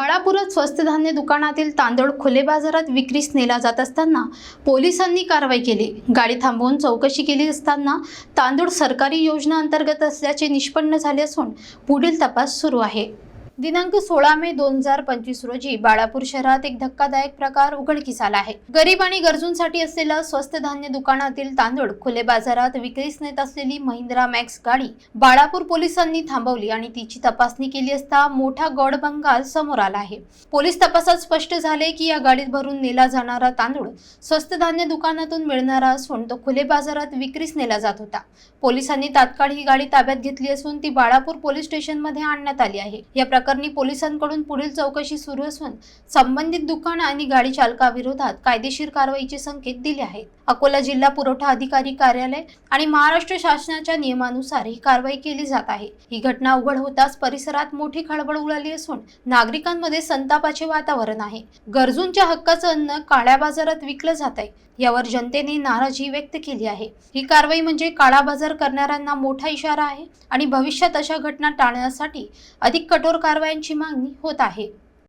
बाळापुरात स्वस्त धान्य दुकानातील तांदूळ खुले बाजारात विक्रीस नेला जात असताना पोलिसांनी कारवाई केली. गाडी थांबवून चौकशी केली असताना तांदूळ सरकारी योजना अंतर्गत असल्याचे निष्पन्न झाले असून पुढील तपास सुरू आहे. दिनांक सोळा मे दोन हजार पंचवीस रोजी बाळापूर शहरात एक धक्कादायक प्रकार उघडकीस आला आहे. गरीब आणि गरजूंसाठी असलेल्या स्वस्त धान्य दुकानातील तांदूळ खुले बाजारात विक्रीस नेत असलेली महिंद्रा मॅक्स गाडी बाळापूर पोलिसांनी थांबवली आणि तिची तपासणी केली असता मोठा गड बंगाल समोर आला आहे. पोलीस तपासात स्पष्ट झाले की या गाडीत भरून नेला जाणारा तांदूळ स्वस्त धान्य दुकानातून मिळणारा असून तो खुले बाजारात विक्रीस नेला जात होता. पोलिसांनी तात्काळ ही गाडी ताब्यात घेतली असून ती बाळापूर पोलीस स्टेशनमध्ये आणण्यात आली आहे. या प्रकार प्रकरणी पोलिसांकडून पुढील चौकशी सुरू असून संबंधित दुकान आणि गाडी चालकाविरोधात कायदेशीर कारवाईचे संकेत दिले आहेत. अकोला जिल्हा पुरवठा अधिकारी कार्यालय आणि महाराष्ट्र शासनाच्या नियमानुसार ही कारवाई केली जात आहे. ही घटना उघड होताच परिसरात मोठी खळबळ उडाली असून नागरिकांमध्ये संतापाचे वातावरण आहे. गरजूंच्या हक्काचं अन्न काळ्या बाजारात विकलं जात आहे. यावर जनतेने नाराजी व्यक्त केली आहे. ही कारवाई म्हणजे काळा बाजार करणाऱ्यांना मोठा इशारा आहे आणि भविष्यात अशा घटना टाळण्यासाठी अधिक कठोर कारवायांची मागणी होत आहे.